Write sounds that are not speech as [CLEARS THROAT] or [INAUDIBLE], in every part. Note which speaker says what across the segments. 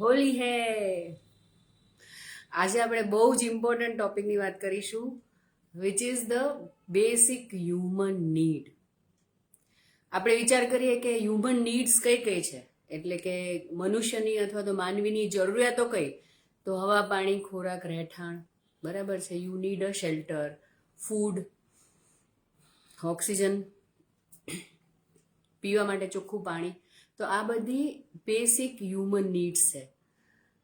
Speaker 1: હોલી હે. આજે આપણે બહુ જ ઇમ્પોર્ટન્ટ ટોપિકની વાત કરીશું which is the basic human need આપણે વિચાર કરીએ કે હ્યુમન નીડ્સ કઈ કઈ છે? એટલે કે મનુષ્યની અથવા તો માનવીની જરૂરિયાતો કઈ? તો હવા, પાણી, ખોરાક, રહેઠાણ, બરાબર છે? You need a shelter food oxygen પીવા માટે ચોખ્ખું પાણી. તો આ બધી બેસિક હ્યુમન નીડ્સ છે.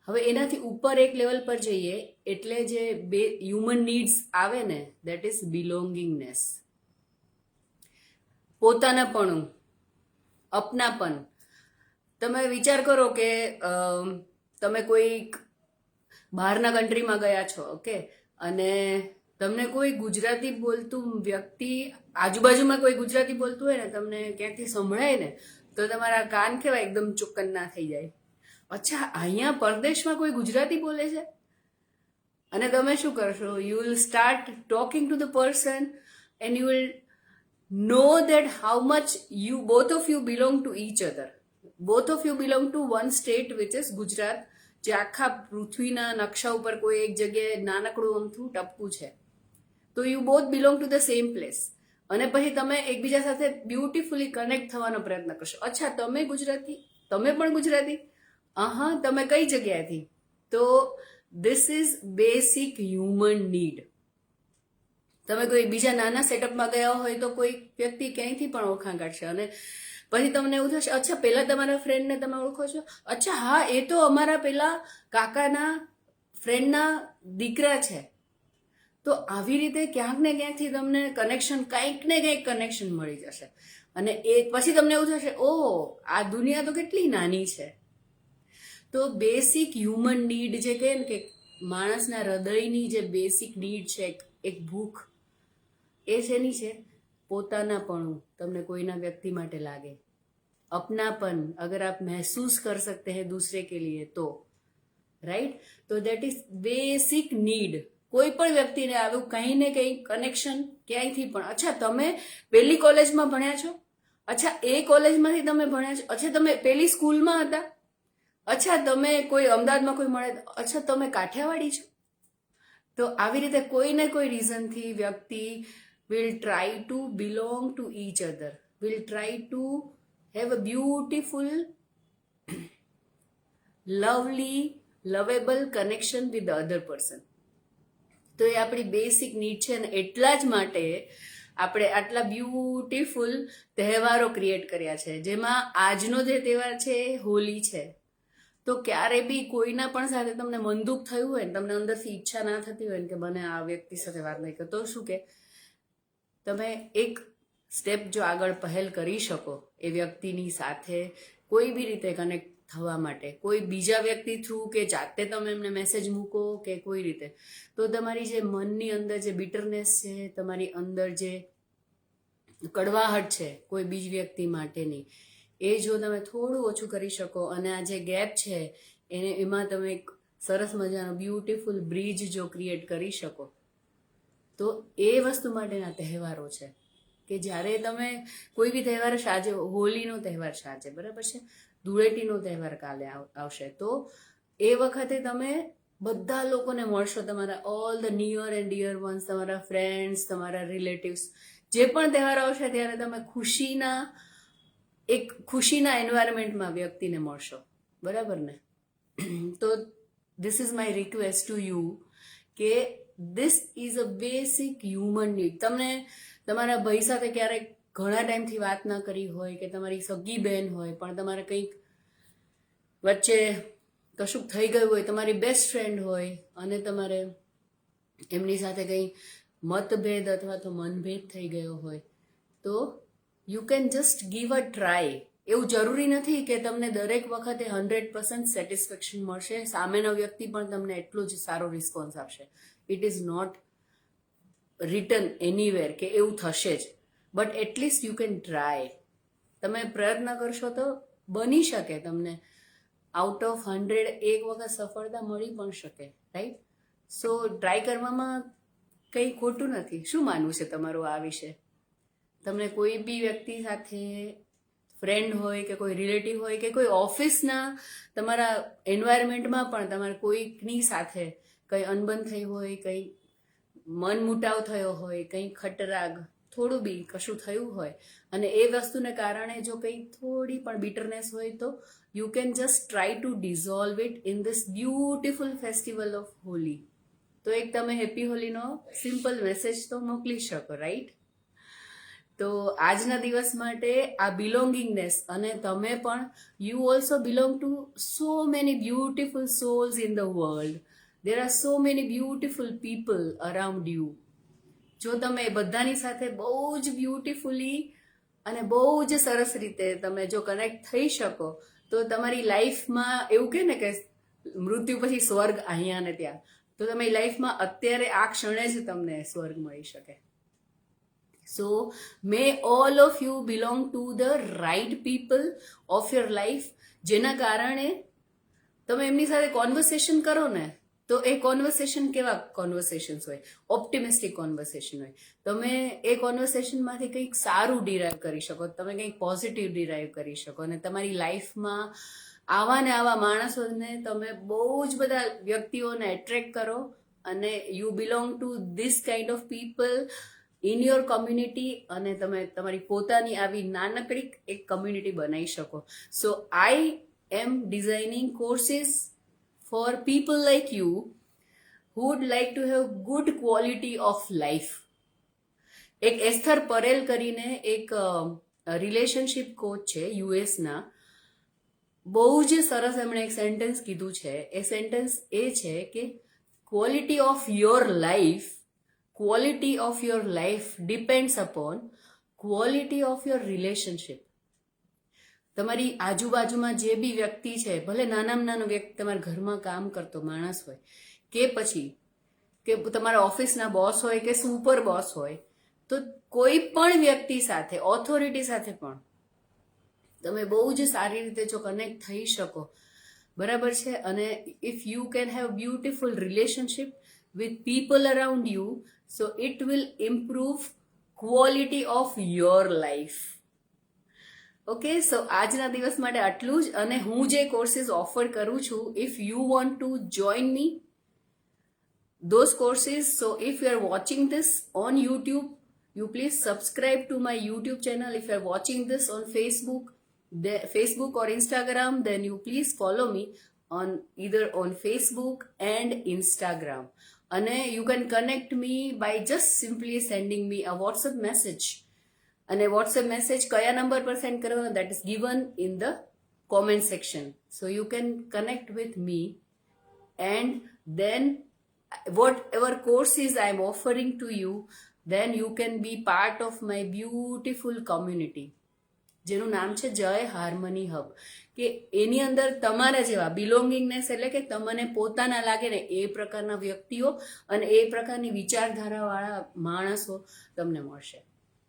Speaker 1: હવે એનાથી ઉપર એક લેવલ પર જઈએ, એટલે જે બે હ્યુમન નીડ્સ આવે ને દેટ ઇઝ બિલોંગિંગનેસ પોતાનાપણું, અપનાપન. તમે વિચાર કરો કે તમે કોઈક બહારના કન્ટ્રીમાં ગયા છો ઓકે અને તમને કોઈ ગુજરાતી બોલતું વ્યક્તિ, આજુબાજુમાં કોઈ ગુજરાતી બોલતું હોય ને, તમને ક્યાંકથી સંભળાય ને તો તમારા કાન કેવા એકદમ ચોક્કન ના થઈ જાય. અચ્છા, અહીંયા પરદેશમાં કોઈ ગુજરાતી બોલે છે? અને તમે શું કરશો? You will start talking to the person and you will know that how much you both of you belong to each other both of you belong to one state which is Gujarat જે આખા પૃથ્વીના નકશા ઉપર કોઈ એક જગ્યાએ નાનકડું અમથું ટપકું છે. તો you both belong to the same place અને પછી તમે એકબીજા સાથે બ્યુટીફુલી કનેક્ટ થવાનો પ્રયત્ન કરશો. અચ્છા, તમે ગુજરાતી? તમે પણ ગુજરાતી? હા તમે કઈ જગ્યાએથી? તો this is basic human need તમે કોઈ બીજા નાના સેટઅપમાં ગયા હોય તો કોઈ વ્યક્તિ ક્યાંયથી પણ ઓળખાણ કાઢશે. અને પછી તમને એવું થશે, અચ્છા, પહેલાં તમારા ફ્રેન્ડને તમે ઓળખો છો? અચ્છા, હા, એ તો અમારા પેલા કાકાના ફ્રેન્ડના દીકરા છે. તો આવી રીતે ક્યાંક ને ક્યાંકથી તમને કનેક્શન કંઈક ને કંઈક કનેક્શન મળી જશે અને એ પછી તમને એવું થશે ઓહ આ દુનિયા તો કેટલી નાની છે તો બેસિક હ્યુમન નીડ જે કહે ને કે માણસના હૃદયની જે બેસિક નીડ છે એક- એક ભૂખ એ શેની છે પોતાનાપણું તમને કોઈના વ્યક્તિ માટે લાગે अपनापन अगर आप महसूस कर सकते हैं दूसरे के लिए तो રાઈટ તો દેટ ઇઝ બેસિક નીડ કોઈ પણ વ્યક્તિને આવ્યું, કંઈ ને કંઈ કનેક્શન ક્યાંયથી પણ. અચ્છા, તમે પહેલી કોલેજમાં ભણ્યા છો? અચ્છા, એ કોલેજમાંથી તમે ભણ્યા છો? અચ્છા, તમે પહેલી સ્કૂલમાં હતા? અચ્છા, તમે કોઈ અમદાવાદમાં કોઈ મળે અચ્છા, તમે કાઠિયાવાડી છો? તો આવી રીતે કોઈ ને કોઈ રીઝનથી વ્યક્તિ will try to belong to each other will try to have a beautiful lovely lovable connection with the other person તો એ આપણી બેસિક નીડ છે અને એટલા જ માટે આપણે આટલા બ્યુટીફુલ તહેવારો ક્રિએટ કર્યા છે. જેમાં આજનો જે તહેવાર છે એ હોલી છે. તો ક્યારે બી કોઈના પણ સાથે તમને મનદુખ થયું હોય ને, તમને અંદરથી ઈચ્છા ના થતી હોય ને કે મને આ વ્યક્તિ સાથે વાત નહીં કરતો શું કે? તમે એક સ્ટેપ જો આગળ પહેલ કરી શકો એ વ્યક્તિની સાથે કોઈ બી રીતે કનેક્ટ થવા માટે. કોઈ બીજા વ્યક્તિ થ્રુ કે જાતે તમે એમને મેસેજ મૂકો કે કોઈ રીતે. તો તમારી જે મનની અંદર જે બિટરનેસ છે, તમારી અંદર જે કડવાહટ છે કોઈ બીજ વ્યક્તિ માટેની, એ જો તમે થોડું ઓછું કરી શકો અને આ જે ગેપ છે, એને એમાં તમે એક સરસ મજાનો બ્યુટીફુલ બ્રિજ જો ક્રિએટ કરી શકો, તો એ વસ્તુ માટેના તહેવારો છે. કે જ્યારે તમે કોઈ બી તહેવાર સાજે, હોલીનો તહેવાર સાજે, બરાબર છે? ધૂળેટીનો તહેવાર કાલે આવ- આવશે. તો એ વખતે તમે બધા લોકોને મળશો. તમારા all the near and dear ones તમારા ફ્રેન્ડ્સ તમારા રિલેટિવ્સ જે પણ તહેવાર આવશે ત્યારે તમે ખુશીના, એક ખુશીના એન્વાયરમેન્ટમાં વ્યક્તિને મળશો. બરાબર ને? [CLEARS THROAT] તો this is my request to you કે this is a basic human need તમને તમારા ભાઈ સાથે ક્યારેક ઘણા ટાઈમથી વાત ના કરી હોય કે તમારી સગી બહેન હોય, પણ તમારે કંઈક વચ્ચે કશુંક થઈ ગયું હોય, તમારી બેસ્ટ ફ્રેન્ડ હોય અને તમારે એમની સાથે કંઈ મતભેદ અથવા તો મનભેદ થઈ ગયો હોય, તો you can just give a try એવું જરૂરી નથી કે તમને દરેક વખતે હંડ્રેડ પર્સન્ટ સેટિસ્ફેક્શન મળશે, સામેનો વ્યક્તિ પણ તમને એટલો જ સારો રિસ્પોન્સ આપશે. It is not return anywhere કે એવું થશે જ. But at least you can try તમે પ્રયત્ન કરશો તો બની શકે તમને. આઉટ ઓફ હંડ્રેડ એક વખત સફળતા મળી પણ શકે રાઈટ સો ટ્રાય કરવામાં કંઈ ખોટું નથી. શું માનવું છે તમારું આ વિશે? તમને કોઈ બી વ્યક્તિ સાથે ફ્રેન્ડ હોય કે કોઈ રિલેટિવ હોય કે કોઈ ઓફિસના તમારા એન્વાયરમેન્ટમાં પણ તમારે કોઈકની સાથે કંઈ અનબન થઈ હોય, કંઈ મન મુટાવ થયો હોય, કંઈ ખટરાગ થોડું બી કશું થયું હોય. અને એ વસ્તુને કારણે જો કંઈ થોડી પણ બિટરનેસ હોય તો you can just try to dissolve it in this beautiful festival of Holi તો એક તમે હેપી હોલીનો સિમ્પલ મેસેજ તો મોકલી શકો રાઈટ તો આજના દિવસ માટે આ બિલોંગિંગનેસ અને તમે પણ you also belong to so many beautiful souls in the world there are so many beautiful people around you જો તમે બધાની સાથે બહુ જ બ્યુટિફુલી અને બહુ જ સરસ રીતે તમે જો કનેક્ટ થઈ શકો, તો તમારી લાઈફમાં એવું કે ને કે મૃત્યુ પછી સ્વર્ગ અહીંયા ને ત્યાં, તો તમારી લાઈફમાં અત્યારે આ ક્ષણે જ તમને સ્વર્ગ મળી શકે. So may all of you belong to the right people of your life જેના કારણે તમે એમની સાથે કોન્વર્સેશન કરો ને તો એ કોન્વર્સેશન કેવા કોન્વર્સેશન્સ હોય? ઓપ્ટિમિસ્ટિક કોન્વર્સેશન હોય. તમે એ કોન્વર્સેશનમાંથી કંઈક સારું ડિરાઈવ કરી શકો, તમે કંઈક પોઝિટિવ ડિરાઈવ કરી શકો અને તમારી લાઈફમાં આવા ને આવા માણસોને તમે બહુ જ બધા વ્યક્તિઓને એટ્રેક્ટ કરો અને you belong to this kind of people in your community અને તમે તમારી પોતાની આવી નાનકડી એક કમ્યુનિટી બનાવી શકો. So I am designing courses for people like you who would like to have good quality of life. એક એસ્થર પરેલ કરીને એક રિલેશનશિપ કોચ છે યુએસના બહુ જ સરસ એમણે એક સેન્ટેન્સ કીધું છે. એ સેન્ટેન્સ એ છે કે quality of your life quality of your life depends upon quality of your relationship તમારી આજુબાજુમાં જે બી વ્યક્તિ છે, ભલે નાનામાં નાનો વ્યક્તિ તમારા ઘરમાં કામ કરતો માણસ હોય, કે પછી કે તમારા ઓફિસના બોસ હોય કે સુપર બોસ હોય, તો કોઈ પણ વ્યક્તિ સાથે ઓથોરિટી સાથે પણ તમે બહુ જ સારી રીતે જો કનેક્ટ થઈ શકો. બરાબર છે? અને if you can have beautiful relationship with people around you so it will improve quality of your life okay so આજના દિવસ માટે આટલું જ અને હું જે કોર્સિસ ઓફર કરું છું if you want to join me courses so if you are watching this on youtube you please subscribe to my youtube channel if you are watching this on facebook the, facebook or instagram then you please follow me on either on facebook and instagram and you can connect me by just simply sending me a whatsapp message અને WhatsApp message કયા number પર send કરવાનો that is given in the comment section so you can connect with me and then whatever courses I am offering to you then you can be part of my beautiful community જેનું નામ છે જય harmony hub. કે એની અંદર તમારા જેવા બિલોંગિંગનેસ એટલે કે તમને પોતાના લાગે ને એ પ્રકારના વ્યક્તિઓ અને એ પ્રકારની વિચારધારાવાળા માણસો તમને મળશે.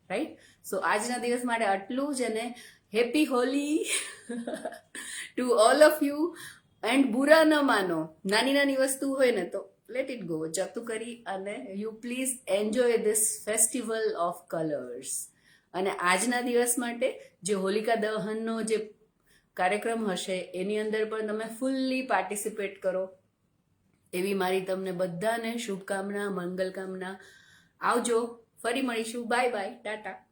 Speaker 1: રાઈટ સો આજના દિવસ માટે આટલું જ અને happy Holi to all of you and બુરા ન માનો, નાની નાની વસ્તુ હોય ને તો લેટ ઇટ ગો જતું કરી અને you please enjoy this festival of colours અને આજના દિવસ માટે જે હોલિકા દહનનો જે કાર્યક્રમ હશે, એની અંદર પણ તમે ફૂલ્લી પાર્ટિસિપેટ કરો. એવી મારી તમને બધાને શુભકામના, મંગલકામના. આવજો. ફરી મળીશું. Bye bye. ટાટા.